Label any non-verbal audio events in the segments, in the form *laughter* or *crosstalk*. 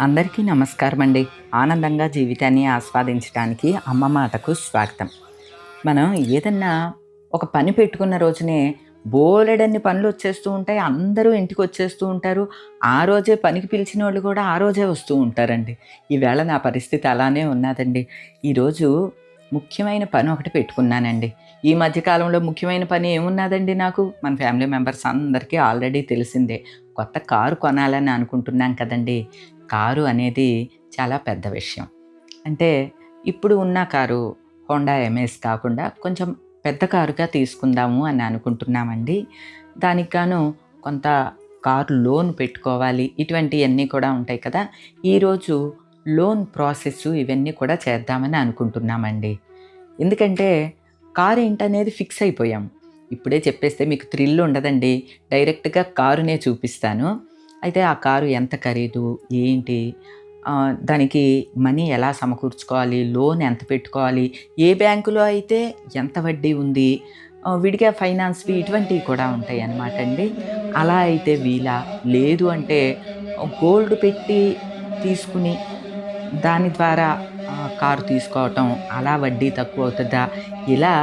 అందరికీ నమస్కారం అండి ఆనందంగా జీవితాన్ని ఆస్వాదించడానికి అమ్మ మాటకు స్వాగతం. మనం ఏదన్నా ఒక పని పెట్టుకున్న రోజునే బోలెడన్ని పనులు వచ్చేస్తూ ఉంటాయి. అందరూ ఇంటికి వచ్చేస్తూ ఉంటారు. ఆ రోజే పనికి పిలిచిన వాళ్ళు కూడా ఆ రోజే వస్తూ ఉంటారండి. ఈవేళ నా పరిస్థితి అలానే ఉన్నదండి. ఈరోజు ముఖ్యమైన పని ఒకటి పెట్టుకున్నానండి. ఈ మధ్యకాలంలో ముఖ్యమైన పని ఏమున్నదండి నాకు? మన ఫ్యామిలీ మెంబర్స్ అందరికీ ఆల్రెడీ తెలిసిందే. కొత్త కారు కొనాలని అనుకుంటున్నాం కదండి. కారు అనేది చాలా పెద్ద విషయం. అంటే ఇప్పుడు ఉన్న కారు హోండా ఎంఎస్ కాకుండా కొంచెం పెద్ద కారుగా తీసుకుందాము అని అనుకుంటున్నామండి. దానికి గాను కొంత కారు లోన్ పెట్టుకోవాలి. ఇటువంటివన్నీ కూడా ఉంటాయి కదా. ఈరోజు లోన్ ప్రాసెస్ ఇవన్నీ కూడా చేద్దామని అనుకుంటున్నామండి. ఎందుకంటే కారు ఏంటనేది ఫిక్స్ అయిపోయాం. ఇప్పుడే చెప్పేస్తే మీకు థ్రిల్ ఉండదండి. డైరెక్ట్గా కారునే చూపిస్తాను. అయితే ఆ కారు ఎంత ఖరీదు? ఏంటి? దానికి మనీ ఎలా సమకూర్చుకోవాలి? లోన్ ఎంత పెట్టుకోవాలి? ఏ బ్యాంకులో అయితే ఎంత వడ్డీ ఉంది? విడిగా ఫైనాన్స్వి ఇటువంటివి కూడా ఉంటాయి అన్నమాట అండి. అలా అయితే వీలా లేదు అంటే గోల్డ్ పెట్టి తీసుకుని దాని ద్వారా కారు తీసుకోవటం అలా వడ్డీ తక్కువ అవుతుందా ఇలా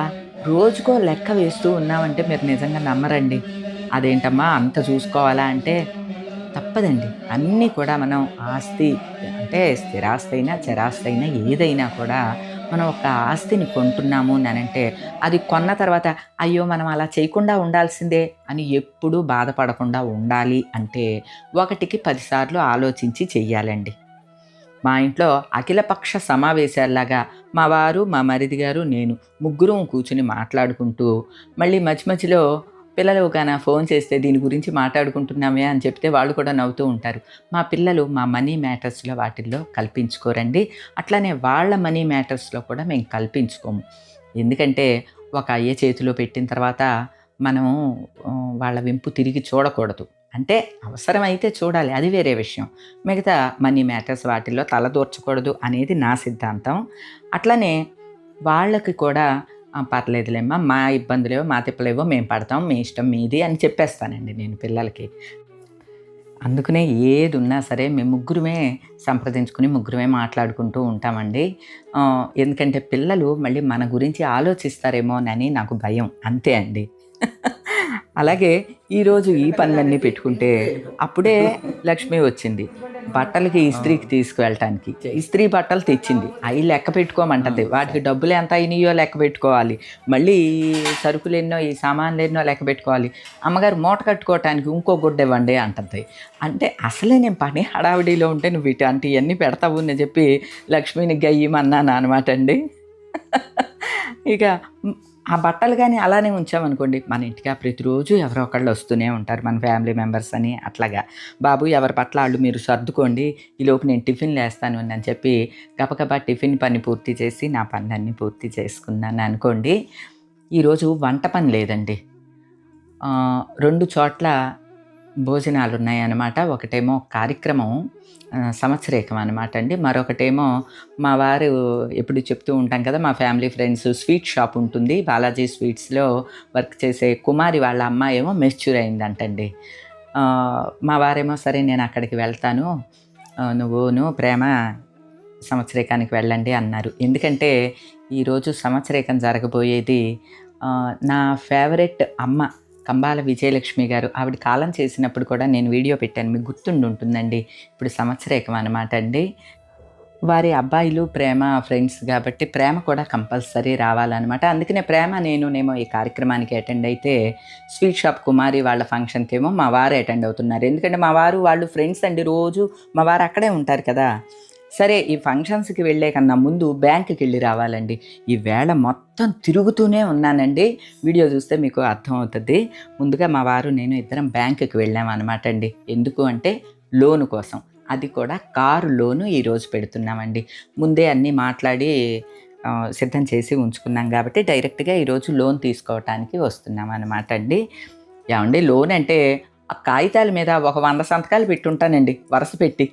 రోజుకో లెక్క వేస్తూ ఉన్నామంటే మీరు నిజంగా నమ్మరండి. అదేంటమ్మా అంత చూసుకోవాలా అంటే తప్పదండి. అన్నీ కూడా మనం ఆస్తి అంటే స్థిరాస్తి అయినా చరాస్తి అయినా ఏదైనా కూడా మనం ఒక ఆస్తిని కొంటున్నాము అని అంటే అది కొన్న తర్వాత అయ్యో మనం అలా చేయకుండా ఉండాల్సిందే అని ఎప్పుడూ బాధపడకుండా ఉండాలి అంటే ఒకటికి పదిసార్లు ఆలోచించి చెయ్యాలండి. మా ఇంట్లో అఖిలపక్ష సమావేశాల్లాగా మా వారు మా మరిది గారు నేను ముగ్గురం కూర్చుని మాట్లాడుకుంటూ మళ్ళీ మధ్య మధ్యలో పిల్లలు కానీ ఫోన్ చేస్తే దీని గురించి మాట్లాడుకుంటున్నామే అని చెప్తే వాళ్ళు కూడా నవ్వుతూ ఉంటారు. మా పిల్లలు మా మనీ మ్యాటర్స్లో వాటిల్లో కల్పించుకోరండి. అట్లానే వాళ్ళ మనీ మ్యాటర్స్లో కూడా మేము కల్పించుకోము. ఎందుకంటే ఒక అయ్య చేతిలో పెట్టిన తర్వాత మనము వాళ్ళ వెంపు తిరిగి చూడకూడదు. అంటే అవసరమైతే చూడాలి అది వేరే విషయం. మిగతా మనీ మ్యాటర్స్ వాటిల్లో తలదూర్చకూడదు అనేది నా సిద్ధాంతం. అట్లనే వాళ్ళకి కూడా పర్లేదులేమ్మా మా ఇబ్బందులేవో మా తిప్పలేవో మేము పడతాం మీ ఇష్టం మీది అని చెప్పేస్తానండి నేను పిల్లలకి. అందుకనే ఏది ఉన్నా సరే మేము ముగ్గురమే సంప్రదించుకుని ముగ్గురమే మాట్లాడుకుంటూ ఉంటామండి. ఎందుకంటే పిల్లలు మళ్ళీ మన గురించి ఆలోచిస్తారేమోనని నాకు భయం అంతే అండి. *laughs* అలాగే ఈరోజు ఈ పనులన్నీ పెట్టుకుంటే అప్పుడే లక్ష్మి వచ్చింది. బట్టలకి ఇస్త్రీకి తీసుకువెళ్ళటానికి. ఇస్త్రీ బట్టలు తెచ్చింది. అవి లెక్క పెట్టుకోమంటది. వాటికి డబ్బులు ఎంత అయినాయో లెక్క పెట్టుకోవాలి. మళ్ళీ ఈ సరుకులు ఎన్నో ఈ సామాన్లు ఎన్నో లెక్క పెట్టుకోవాలి. అమ్మగారు మూట కట్టుకోవటానికి ఇంకో గుడ్డ ఇవ్వండి అంటది. అంటే అసలే నేను పని హడావిడిలో ఉంటే నువ్వు ఇవన్నీ పెడతావు అని చెప్పి లక్ష్మిని గయ్యమన్నాను అనమాట అండి. ఇక ఆ బట్టలు కానీ అలానే ఉంచామనుకోండి. మన ఇంటికి ప్రతిరోజు ఎవరో ఒకళ్ళు వస్తూనే ఉంటారు. మన ఫ్యామిలీ మెంబర్స్ అని అట్లాగా. బాబు ఎవరి పట్ల వాళ్ళు మీరు సర్దుకోండి. ఈలోపు నేను టిఫిన్ లేస్తాను అని చెప్పి గబగబా టిఫిన్ పని పూర్తి చేసి నా పనులన్నీ పూర్తి చేసుకున్నాను అనుకోండి. ఈరోజు వంట పని లేదండి. రెండు చోట్ల భోజనాలు ఉన్నాయన్నమాట ఒకటేమో కార్యక్రమం సంవత్సరేకం అనమాట అండి. మరొకటేమో మా వారు ఎప్పుడు చెప్తూ ఉంటాం కదా మా ఫ్యామిలీ ఫ్రెండ్స్ స్వీట్ షాప్ ఉంటుంది. బాలాజీ స్వీట్స్లో వర్క్ చేసే కుమారి వాళ్ళ అమ్మాయి ఏమో మెచ్యూర్ అయిందంటండి. మా వారేమో సరే నేను అక్కడికి వెళ్తాను నువ్వు నువ్వును ప్రేమ సంవత్సరేకానికి వెళ్ళండి అన్నారు. ఎందుకంటే ఈరోజు సంవత్సరేకం జరగబోయేది నా ఫేవరెట్ అమ్మ కంబాల విజయలక్ష్మి గారు ఆవిడ కాలం చేసినప్పుడు కూడా నేను వీడియో పెట్టాను. మీకు గుర్తుండి ఉంటుందండి ఇప్పుడు సంవత్సరేకం అనమాట అండి. వారి అబ్బాయిలు ప్రేమ ఫ్రెండ్స్ కాబట్టి ప్రేమ కూడా కంపల్సరీ రావాలన్నమాట. అందుకనే ప్రేమ నేను నేమో ఈ కార్యక్రమానికి అటెండ్ అయితే స్వీట్ షాప్ కుమారి వాళ్ళ ఫంక్షన్కి ఏమో మా వారు అటెండ్ అవుతున్నారు. ఎందుకంటే మా వారు వాళ్ళు ఫ్రెండ్స్ అండి. రోజు మా వారు అక్కడే ఉంటారు కదా. సరే ఈ ఫంక్షన్స్కి వెళ్ళే కన్నా ముందు బ్యాంకుకి వెళ్ళి రావాలండి. ఈ వేళ మొత్తం తిరుగుతూనే ఉన్నానండి. వీడియో చూస్తే మీకు అర్థమవుతుంది. ముందుగా మా వారు నేను ఇద్దరం బ్యాంకుకి వెళ్ళామన్నమాట అండి ఎందుకు అంటే లోను కోసం. అది కూడా కారు లోను ఈరోజు పెడుతున్నామండి. ముందే అన్నీ మాట్లాడి సిద్ధం చేసి ఉంచుకున్నాం కాబట్టి డైరెక్ట్గా ఈరోజు లోన్ తీసుకోవటానికి వస్తున్నాం అనమాట అండి ఏమండి లోన్ అంటే ఆ కాగితాల మీద ఒక వంద సంతకాలు పెట్టుంటానండి వరుస పెట్టి.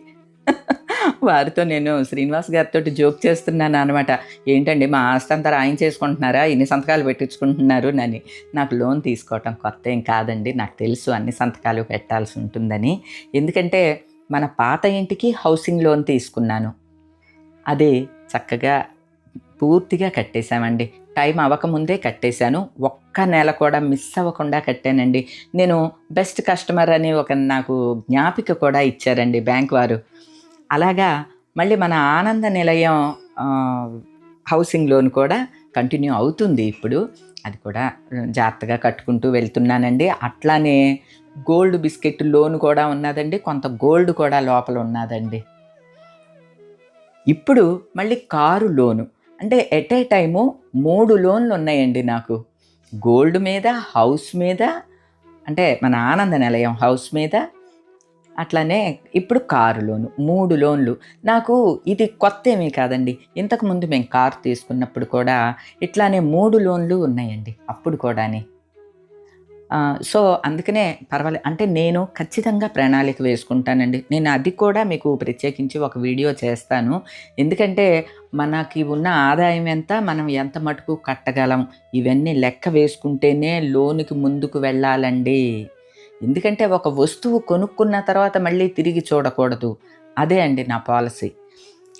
వారితో నేను శ్రీనివాస్ గారితో జోక్ చేస్తున్నాను అనమాట ఏంటండి మా ఆస్తి అంతా రాయం చేసుకుంటున్నారా ఇన్ని సంతకాలు పెట్టించుకుంటున్నారు అని నాకు లోన్ తీసుకోవటం కొత్త ఏం కాదండి. నాకు తెలుసు అన్ని సంతకాలు పెట్టాల్సి ఉంటుందని. ఎందుకంటే మన పాత ఇంటికి హౌసింగ్ లోన్ తీసుకున్నాను. అది చక్కగా పూర్తిగా కట్టేశామండి. టైం అవ్వకముందే కట్టేశాను. ఒక్క నెల కూడా మిస్ అవ్వకుండా కట్టానండి. నేను బెస్ట్ కస్టమర్ అని ఒక నాకు జ్ఞాపిక కూడా ఇచ్చారండి బ్యాంక్ వారు. అలాగా మళ్ళీ మన ఆనంద నిలయం హౌసింగ్ లోన్ కూడా కంటిన్యూ అవుతుంది ఇప్పుడు. అది కూడా జాగ్రత్తగా కట్టుకుంటూ వెళ్తున్నానండి. అట్లానే గోల్డ్ బిస్కెట్ లోన్ కూడా ఉన్నదండి. కొంత గోల్డ్ కూడా లోపల ఉన్నదండి. ఇప్పుడు మళ్ళీ కారు లోను అంటే ఎట్ ఏ టైము మూడు లోన్లు ఉన్నాయండి నాకు. గోల్డ్ మీద హౌస్ మీద అంటే మన ఆనంద నిలయం హౌస్ మీద అట్లానే ఇప్పుడు కారు లోను మూడు లోన్లు. నాకు ఇది కొత్త ఏమీ కాదండి ఇంతకుముందు మేము కారు తీసుకున్నప్పుడు కూడా ఇట్లానే మూడు లోన్లు ఉన్నాయండి అప్పుడు కూడాని. సో అందుకనే పర్వాలేదు అంటే నేను ఖచ్చితంగా ప్రణాళిక వేసుకుంటానండి. నేను అది కూడా మీకు ప్రత్యేకించి ఒక వీడియో చేస్తాను. ఎందుకంటే మనకి ఉన్న ఆదాయం ఎంత మనం ఎంత మటుకు కట్టగలం? ఇవన్నీ లెక్క వేసుకుంటేనే లోనుకి ముందుకు వెళ్ళాలండి. ఎందుకంటే ఒక వస్తువు కొనుక్కున్న తర్వాత మళ్ళీ తిరిగి చూడకూడదు. అదే అండి నా పాలసీ.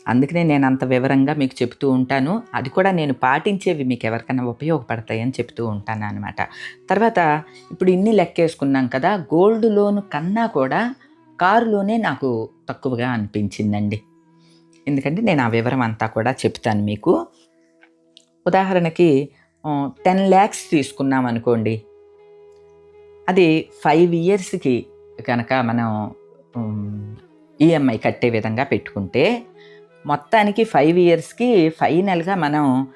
అందుకనే నేను అంత వివరంగా మీకు చెప్తూ ఉంటాను. అది కూడా నేను పాటించేవి మీకు ఎవరికైనా ఉపయోగపడతాయని చెప్తూ ఉంటాను అనమాట తర్వాత ఇప్పుడు ఇన్ని లెక్కేసుకున్నాం కదా గోల్డ్ లోన్ కన్నా కూడా కారులోనే నాకు తక్కువగా అనిపించిందండి. ఎందుకంటే నేను ఆ వివరం అంతా కూడా చెప్తాను మీకు. ఉదాహరణకి టెన్ ల్యాక్స్ తీసుకున్నాం అనుకోండి. అది ఫైవ్ ఇయర్స్కి కనుక మనం ఈఎంఐ కట్టే విధంగా పెట్టుకుంటే మొత్తానికి ఫైవ్ ఇయర్స్కి ఫైనల్గా మనం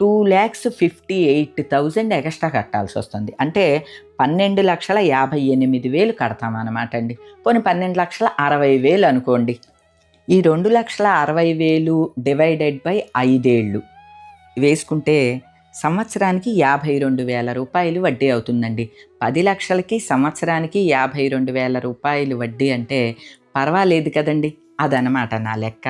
two lakhs fifty eight thousand extra కట్టాల్సి వస్తుంది. అంటే పన్నెండు లక్షల యాభై ఎనిమిది వేలు కడతామన్నమాట అండి. పోనీ పన్నెండు లక్షల అరవై వేలు అనుకోండి. ఈ రెండు లక్షల అరవై వేలు డివైడెడ్ బై ఐదేళ్ళు వేసుకుంటే సంవత్సరానికి యాభై రెండు వేల రూపాయలు వడ్డీ అవుతుందండి. పది లక్షలకి సంవత్సరానికి యాభై రెండు వేల రూపాయలు వడ్డీ అంటే పర్వాలేదు కదండి. అదనమాట నా లెక్క.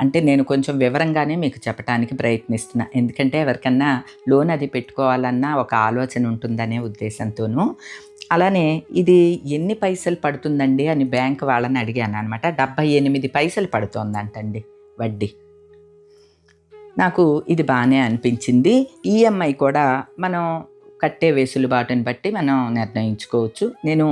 అంటే నేను కొంచెం వివరంగానే మీకు చెప్పడానికి ప్రయత్నిస్తున్నా. ఎందుకంటే ఎవరికన్నా లోన్ అది పెట్టుకోవాలన్నా ఒక ఆలోచన ఉంటుందనే ఉద్దేశంతోనూ. అలానే ఇది ఎన్ని పైసలు పడుతుందండి అని బ్యాంక్ వాళ్ళని అడిగాను అనమాట డెబ్బై ఎనిమిది పైసలు పడుతోందంటండి వడ్డీ. నాకు ఇది బాగానే అనిపించింది. ఈఎంఐ కూడా మనం కట్టే వెసులుబాటుని బట్టి మనం నిర్ణయించుకోవచ్చు. నేను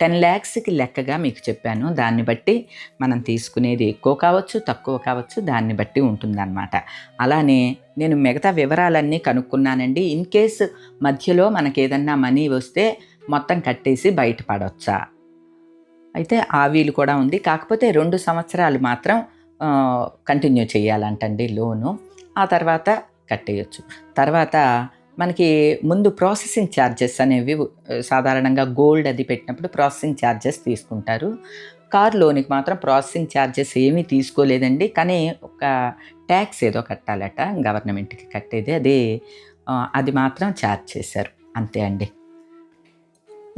టెన్ ల్యాక్స్కి లెక్కగా మీకు చెప్పాను. దాన్ని బట్టి మనం తీసుకునేది ఎక్కువ కావచ్చు తక్కువ కావచ్చు దాన్ని బట్టి ఉంటుందన్నమాట. అలానే నేను మిగతా వివరాలన్నీ కనుక్కున్నానండి. ఇన్ కేస్ మధ్యలో మనకి ఏదన్నా మనీ వస్తే మొత్తం కట్టేసి బయటపడవచ్చా అయితే ఆ వీలు కూడా ఉంది. కాకపోతే రెండు సంవత్సరాలు మాత్రం కంటిన్యూ చేయాలంటండి లోను. ఆ తర్వాత కట్టేయచ్చు. తర్వాత మనకి ముందు ప్రాసెసింగ్ ఛార్జెస్ అనేవి సాధారణంగా గోల్డ్ అది పెట్టినప్పుడు ప్రాసెసింగ్ ఛార్జెస్ తీసుకుంటారు. కార్ లోనికి మాత్రం ప్రాసెసింగ్ ఛార్జెస్ ఏమీ తీసుకోలేదండి. కానీ ఒక ట్యాక్స్ ఏదో కట్టాలట గవర్నమెంట్కి కట్టేది అది అది మాత్రం ఛార్జ్ చేశారు. అంతే అండి.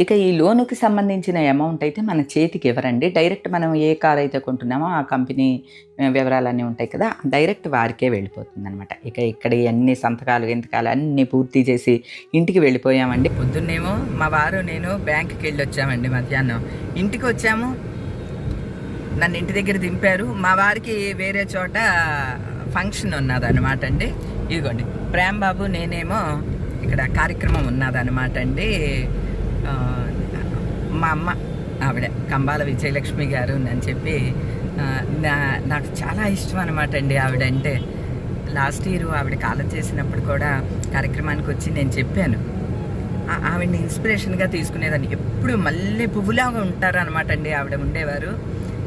ఇక ఈ లోనుకి సంబంధించిన అమౌంట్ అయితే మన చేతికి ఇవ్వరండి. డైరెక్ట్ మనం ఏ కార్ అయితే కొంటున్నామో ఆ కంపెనీ వివరాలన్నీ ఉంటాయి కదా డైరెక్ట్ వారికే వెళ్ళిపోతుంది అనమాట ఇక ఇక్కడ అన్ని సంతకాలు ఎంతకాలు అన్నీ పూర్తి చేసి ఇంటికి వెళ్ళిపోయామండి. పొద్దున్నేమో మా వారు నేను బ్యాంక్కి వెళ్ళి వచ్చామండి మధ్యాహ్నం. ఇంటికి వచ్చాము. నన్ను ఇంటి దగ్గర దింపారు. మా వారికి వేరే చోట ఫంక్షన్ ఉన్నదన్నమాట అండి. ఇదిగోండి. ప్రేమ్ బాబు నేనేమో ఇక్కడ కార్యక్రమం ఉన్నదన్నమాట అండి. మా అమ్మ ఆవిడ కంబాల విజయలక్ష్మి గారు అని చెప్పి నా నాకు చాలా ఇష్టం అనమాట అండి ఆవిడ అంటే లాస్ట్ ఇయర్ ఆవిడ కాలం చేసినప్పుడు కూడా కార్యక్రమానికి వచ్చి నేను చెప్పాను. ఆవిడని ఇన్స్పిరేషన్గా తీసుకునేదాన్ని. ఎప్పుడు మల్లె పువ్వులాగా ఉంటారు అనమాట అండి ఆవిడ ఉండేవారు.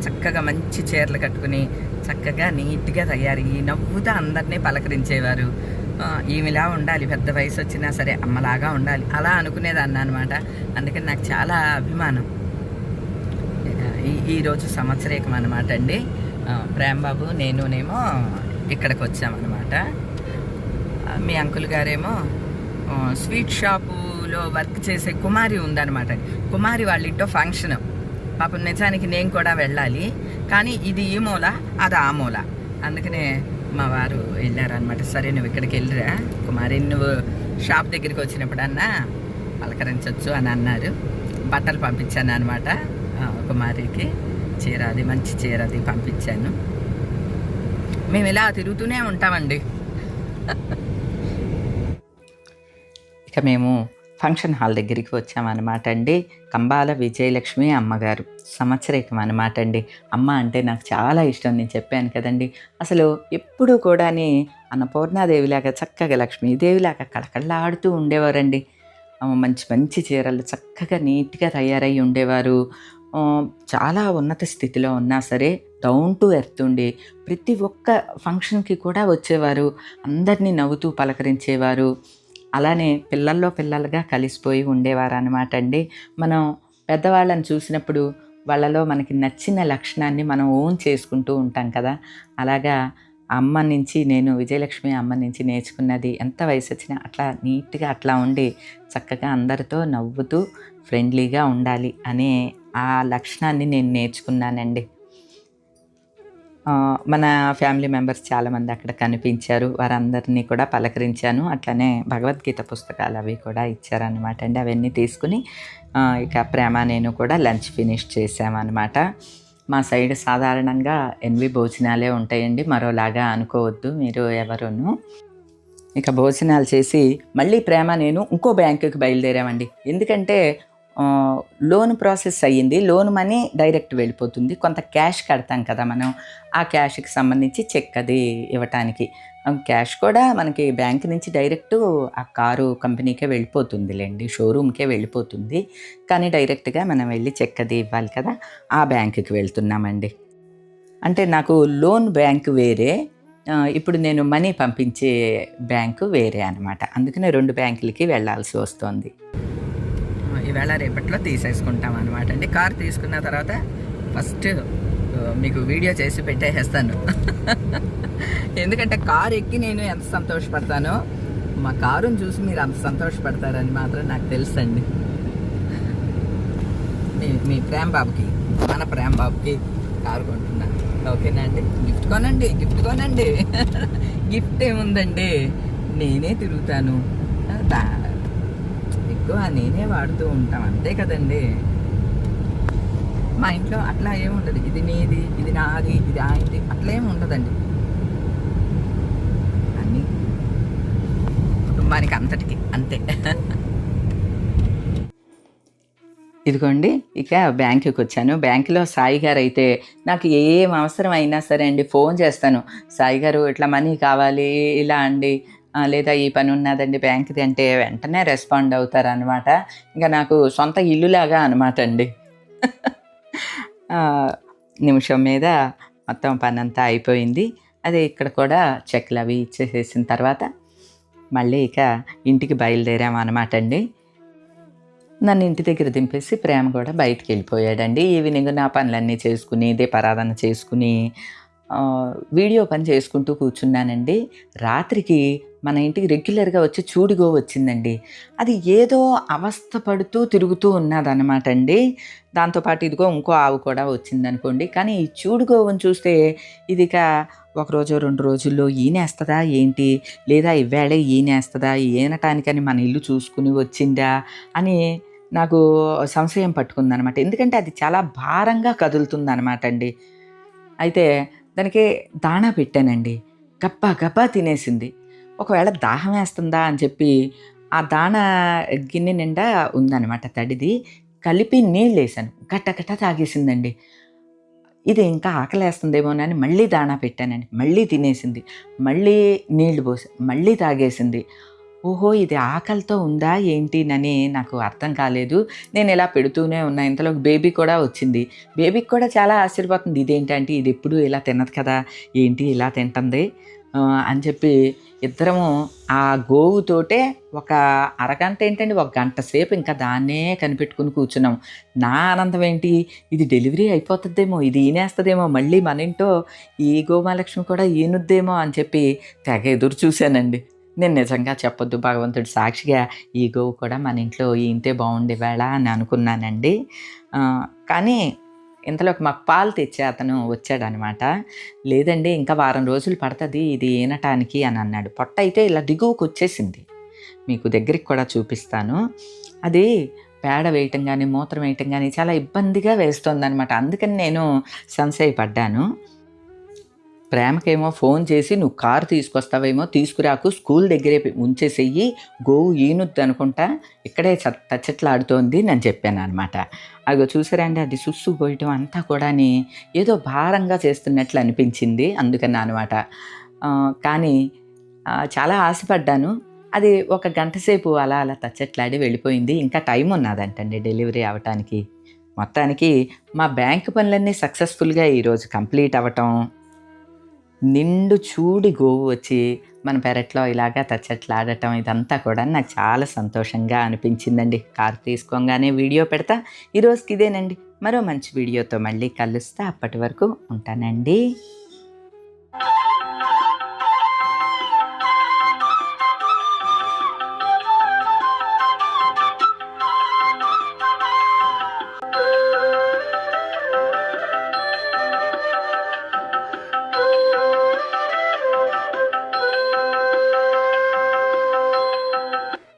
చక్కగా మంచి చీరలు కట్టుకుని చక్కగా నీట్గా తయారయ్యి నవ్వుతా అందరినీ పలకరించేవారు. ఈమెలా ఉండాలి పెద్ద వయసు వచ్చినా సరే అమ్మలాగా ఉండాలి. అలా అనుకునేదాన్ని అనమాట అందుకని నాకు చాలా అభిమానం. ఈరోజు సంవత్సరేకం అనమాట అండి. ఆ, నేనునేమో ఇక్కడికి వచ్చామన్నమాట మీ అంకుల్ గారేమో స్వీట్ షాపులో వర్క్ చేసే కుమారి ఉందన్నమాట. కుమారి వాళ్ళ ఇంట్లో ఫంక్షన్. పాపం నిజానికి నేను కూడా వెళ్ళాలి. కానీ ఇది ఈ మూల అది ఆ మూల. అందుకనే మా వారు వెళ్ళారనమాట సరే నువ్వు ఇక్కడికి వెళ్ళిరా. కుమారి నువ్వు షాప్ దగ్గరికి వచ్చినప్పుడన్నా పలకరించవచ్చు అని అన్నారు. బట్టలు పంపించాను అనమాట కుమారికి. చీర అది మంచి చీర అది పంపించాను. మేము ఇలా తిరుగుతూనే ఉంటామండి. *laughs* ఇక మేము ఫంక్షన్ హాల్ దగ్గరికి వచ్చామన్నమాట అండి. కంబాల విజయలక్ష్మి అమ్మగారు. సంవత్సరికం అనమాట అండి. అమ్మ అంటే నాకు చాలా ఇష్టం నేను చెప్పాను కదండి. అసలు ఎప్పుడూ కూడాని అన్నపూర్ణాదేవిలాగా చక్కగా లక్ష్మీదేవిలాగా కళకళలాడుతూ ఉండేవారండి. మంచి మంచి చీరలు చక్కగా నీట్గా తయారై ఉండేవారు. చాలా ఉన్నత స్థితిలో ఉన్నా సరే డౌన్ టు ఎర్త్ ఉండి ప్రతి ఒక్క ఫంక్షన్కి కూడా వచ్చేవారు. అందరినీ నవ్వుతూ పలకరించేవారు. అలానే పిల్లల్లో పిల్లలుగా కలిసిపోయి ఉండేవారనమాట అండి. మనం పెద్దవాళ్ళని చూసినప్పుడు వాళ్ళలో మనకి నచ్చిన లక్షణాన్ని మనం ఓన్ చేసుకుంటూ ఉంటాం కదా. అలాగా అమ్మ నుంచి నేను విజయలక్ష్మి అమ్మ నుంచి నేర్చుకున్నది ఎంత వయసు వచ్చినా అట్లా నీట్గా అట్లా ఉండి చక్కగా అందరితో నవ్వుతూ ఫ్రెండ్లీగా ఉండాలి అనే ఆ లక్షణాన్ని నేను నేర్చుకున్నానండి. మన ఫ్యామిలీ మెంబర్స్ చాలామంది అక్కడ కనిపించారు. వారందరినీ కూడా పలకరించాను. అట్లనే భగవద్గీత పుస్తకాలు అవి కూడా ఇచ్చారనమాట అండి. అవన్నీ తీసుకుని ఇక ప్రేమ నేను కూడా లంచ్ ఫినిష్ చేసామన్నమాట మా సైడ్ సాధారణంగా ఎన్వి భోజనాలే ఉంటాయండి. మరోలాగా అనుకోవద్దు మీరు ఎవరును. ఇక భోజనాలు చేసి మళ్ళీ ప్రేమ నేను ఇంకో బ్యాంకుకి బయలుదేరామండి. ఎందుకంటే లోన్ ప్రాసెస్ అయ్యింది. లోన్ మనీ డైరెక్ట్ వెళ్ళిపోతుంది. కొంత క్యాష్ కడతాం కదా మనం. ఆ క్యాష్కి సంబంధించి చెక్ అది ఇవ్వటానికి. క్యాష్ కూడా మనకి బ్యాంక్ నుంచి డైరెక్ట్ ఆ కారు కంపెనీకే వెళ్ళిపోతుందిలేండి. షోరూమ్కే వెళ్ళిపోతుంది. కానీ డైరెక్ట్గా మనం వెళ్ళి చెక్ అది ఇవ్వాలి కదా. ఆ బ్యాంకుకి వెళ్తున్నామండి. అంటే నాకు లోన్ బ్యాంక్ వేరే. ఇప్పుడు నేను మనీ పంపించే బ్యాంకు వేరే అనమాట అందుకనే రెండు బ్యాంకులకి వెళ్ళాల్సి వస్తుంది. ఈవేళ రేపట్లో తీసేసుకుంటాం అనమాట అండి కార్ తీసుకున్న తర్వాత ఫస్ట్ మీకు వీడియో చేసి పెట్టేసేస్తాను. *laughs* ఎందుకంటే కారు ఎక్కి నేను ఎంత సంతోషపడతానో మా కారుని చూసి మీరు అంత సంతోషపడతారని మాత్రం నాకు తెలుసండి. మీ మీ ప్రేమ్ బాబుకి మన ప్రేమ్ బాబుకి కారు కొంటున్నాను ఓకేనా అండి? గిఫ్ట్ కొనండి గిఫ్ట్ కొనండి. *laughs* గిఫ్ట్ ఏముందండి? నేనే తిరుగుతాను. ఆ, ఎక్కువ నేనే వాడుతూ ఉంటాం. అంతే కదండి. మా ఇంట్లో అట్లా ఏముండదు ఇది నీది ఇది నాది ఇది ఆయనది అట్లా ఏమి ఉండదండి. అన్నీ కుటుంబానికి అంతటికి అంతే. ఇదిగోండి ఇక బ్యాంకుకి వచ్చాను బ్యాంకులో సాయి గారు అయితే నాకు ఏం అవసరం అయినా సరే అండి ఫోన్ చేస్తాను. సాయి గారు ఇట్లా మనీ కావాలి ఇలా అండి లేదా ఈ పని ఉన్నదండి బ్యాంక్ది అంటే వెంటనే రెస్పాండ్ అవుతారు అనమాట ఇంకా నాకు సొంత ఇల్లులాగా అనమాట అండి. నిమిషం మీద మొత్తం పని అంతా అయిపోయింది. అదే ఇక్కడ కూడా చెక్లు అవి ఇచ్చేసేసిన తర్వాత మళ్ళీ ఇక ఇంటికి బయలుదేరాం అనమాట అండి. నన్ను ఇంటి దగ్గర దింపేసి ప్రేమ కూడా బయటికి వెళ్ళిపోయాడండి. ఈవినింగ్ నా పనులన్నీ చేసుకుని దీపారాధన చేసుకుని వీడియో పని చేసుకుంటూ కూర్చున్నానండి. రాత్రికి మన ఇంటికి రెగ్యులర్గా వచ్చి చూడిగో వచ్చిందండి. అది ఏదో అవస్థ పడుతూ తిరుగుతూ ఉన్నదన్నమాట అండి దాంతోపాటు ఇదిగో ఇంకో ఆవు కూడా వచ్చిందనుకోండి. కానీ ఈ చూడుగోవని చూస్తే ఇది ఇక ఒకరోజు రెండు రోజుల్లో ఈనేస్తుందా ఏంటి? లేదా ఇవాళే ఈనేస్తుందా? ఈనటానికని మన ఇల్లు చూసుకుని వచ్చిందా? అని నాకు సంశయం పట్టుకుందనమాట ఎందుకంటే అది చాలా భారంగా కదులుతుందనమాట అండి అయితే దానికి దాణా పెట్టానండి. గబ్బా గబ్బా తినేసింది. ఒకవేళ దాహం వేస్తుందా అని చెప్పి ఆ దాణా గిన్నె నిండా ఉందన్నమాట తడిది. కలిపి నీళ్ళు వేసాను గట్ట గట్ట తాగేసిందండి. ఇది ఇంకా ఆకలేస్తుందేమోనని మళ్ళీ దాణా పెట్టానండి. మళ్ళీ తినేసింది. మళ్ళీ నీళ్ళు పోసి. మళ్ళీ తాగేసింది. ఓహో ఇది ఆకలితో ఉందా ఏంటినని నాకు అర్థం కాలేదు. నేను ఇలా పెడుతూనే ఉన్నా. ఇంతలో బేబీ కూడా వచ్చింది. బేబీకి కూడా చాలా ఆశ్చర్యపోతుంది. ఇదేంటంటే ఇది ఎప్పుడు ఇలా తినదు కదా? ఏంటి ఇలా తింటుంది? అని చెప్పి ఇద్దరము ఆ గోవుతోటే ఒక అరగంట ఏంటండి ఒక గంట సేపు ఇంకా దాన్నే కనిపెట్టుకుని కూర్చున్నాం. నా ఆనందం ఏంటి? ఇది డెలివరీ అయిపోతుందేమో ఇది ఈనేస్తుందేమో మళ్ళీ మన ఇంటో ఈ గోమాలక్ష్మి కూడా ఈనుద్దేమో అని చెప్పి తెగ ఎదురు చూశానండి. నేను నిజంగా చెప్పొద్దు భగవంతుడు సాక్షిగా ఈ గోవు కూడా మన ఇంట్లో ఇంతే బాగుండేవేళ అని అనుకున్నానండి. కానీ ఇంతలోకి మాకు పాలు తెచ్చే అతను వచ్చాడనమాట. లేదండి ఇంకా వారం రోజులు పడుతుంది ఇది ఈనటానికి అని అన్నాడు. పొట్ట అయితే ఇలా దిగువకు వచ్చేసింది. మీకు దగ్గరికి కూడా చూపిస్తాను. అది పేడ వేయటం కానీ మూత్రం వేయటం కానీ చాలా ఇబ్బందిగా వేస్తుందన్నమాట అందుకని నేను సంశయపడ్డాను. పడ్డాను ప్రేమకేమో ఫోన్ చేసి నువ్వు కారు తీసుకొస్తావేమో తీసుకురాకు స్కూల్ దగ్గరే ఉంచేసేయి గోవు ఈనుద్దు అనుకుంటా ఇక్కడే చ తచ్చట్లాడుతోంది నేను చెప్పాను అనమాట అగో చూసారండి అది సుస్సు పోయటం అంతా కూడాని ఏదో భారంగా చేస్తున్నట్లు అనిపించింది అందుకని అనమాట కానీ చాలా ఆశపడ్డాను. అది ఒక గంట సేపు అలా అలా తచ్చట్లాడి వెళ్ళిపోయింది. ఇంకా టైం ఉన్నదంటండి డెలివరీ అవ్వటానికి మొత్తానికి మా బ్యాంక్ పనులన్నీ సక్సెస్ఫుల్గా ఈరోజు కంప్లీట్ అవ్వటం నిండు చూడి గోవు వచ్చి మన పెరట్లో ఇలాగా తచ్చట్లాడటం ఇదంతా కూడా నాకు చాలా సంతోషంగా అనిపించిందండి. కారు తీసుకోగానే వీడియో పెడతా. ఈరోజుకి ఇదేనండి. మరో మంచి వీడియోతో మళ్ళీ కలుస్తా. అప్పటి వరకు ఉంటానండి.